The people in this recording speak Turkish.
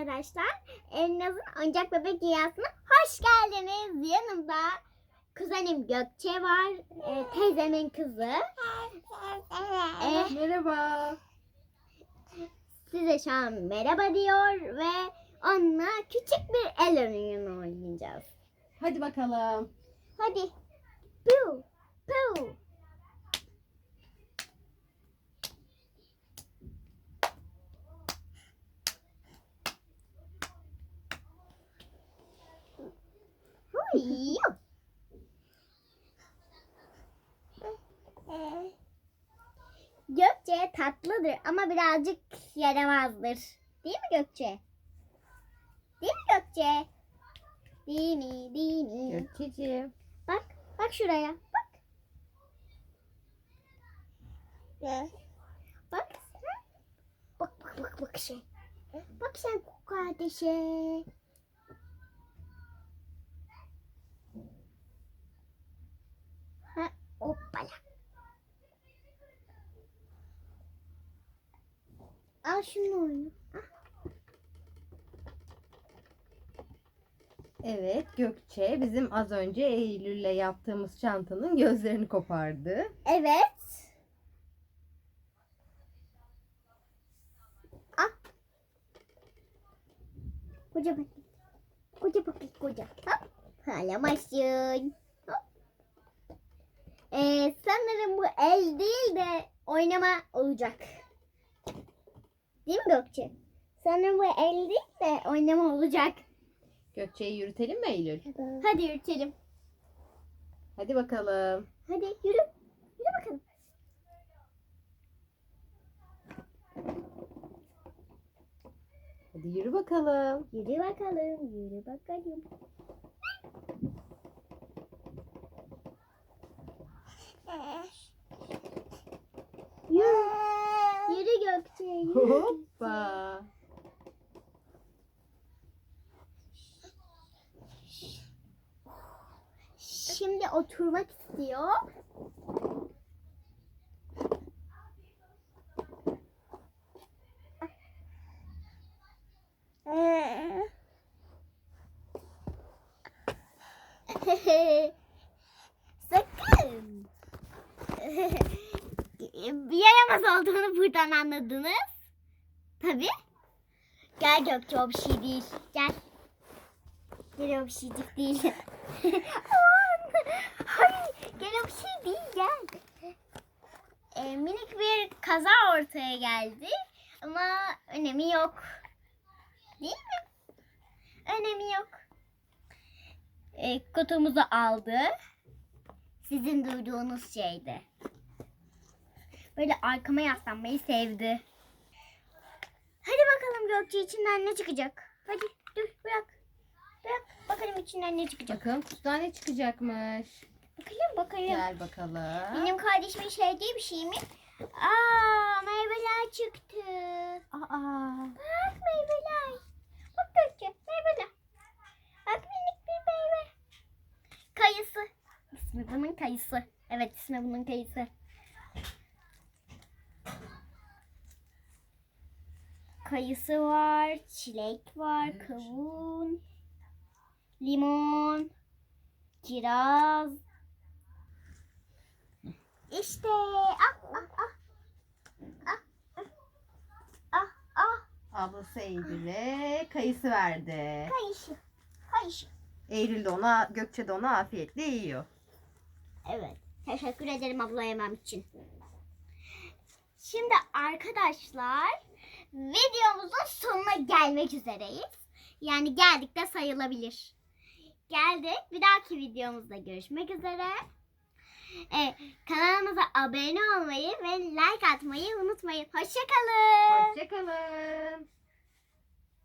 arkadaşlar. Elnaz'ın oyuncak bebek dünyasına hoş geldiniz. Yanımda kuzenim Gökçe var. e, teyzemin kızı. E, Merhaba. size şu an merhaba diyor ve onunla küçük bir el oyunu oynayacağız. Hadi bakalım. Hadi. Piu, piu. Huy. Gökçe tatlıdır ama birazcık yaramazdır. Değil mi Gökçe? Değil mi Gökçe? Değil mi? Değil mi? Gökçeciğim. Bak, bak şuraya. Bak. Bak. Bak bak bak bak şey. Bak sen kardeşe. Al şunu oyna. Evet Gökçe bizim az önce Eylül'le yaptığımız çantanın gözlerini kopardı. Evet. Ah. Koca bak. Koca bak koca. Hop. Halamazsın. Hop. Ee, sanırım bu el değil de oynama olacak. Değil mi Gökçe? Sanırım bu el değil de oynama olacak. Gökçe'yi yürütelim mi Eylül? Hadi yürütelim. Hadi bakalım. Hadi yürü. Yürü bakalım. Hadi yürü bakalım. Yürü bakalım, yürü bakalım. Yürü, yürü Gökçe, yürü. Hoppa. Şimdi oturmak istiyor. Sakın. Yaramaz olduğunu buradan anladınız. Tabii. Gel Gökçe o bir şey değil. Gel. Gel o bir şeycik değil. Hayır, gel o bir şey değil gel. Ee, minik bir kaza ortaya geldi ama önemi yok. Değil mi? Önemi yok. Ee, kutumuzu aldı. Sizin duyduğunuz şeydi. Böyle arkama yaslanmayı sevdi. Hadi bakalım Gökçe içinden ne çıkacak? Hadi dur bırak. Bırak bakalım içinden ne çıkacak. Bakalım kutudan ne çıkacakmış. Bakalım bakalım. Gel bakalım. Benim kardeşimin sevdiği bir şey mi? Aa meyveler çıktı. Aa. Bak meyveler. Bak Gökçe meyveler. Bak minik bir meyve. Kayısı. İsmi bunun kayısı. Evet ismi bunun kayısı. Kayısı var, çilek var, kavun, limon, kiraz. İşte ah ah ah. Ah ah. Ah ah. Ablası Eylül'e kayısı verdi. Kayışı. Kayışı. Eylül de ona, Gökçe de ona afiyetle yiyor. Evet. Teşekkür ederim abla yemem için. Şimdi arkadaşlar videomuzun sonuna gelmek üzereyiz. Yani geldik de sayılabilir. Geldik. Bir dahaki videomuzda görüşmek üzere. Ee, kanalımıza abone olmayı ve like atmayı unutmayın. Hoşçakalın. Hoşçakalın.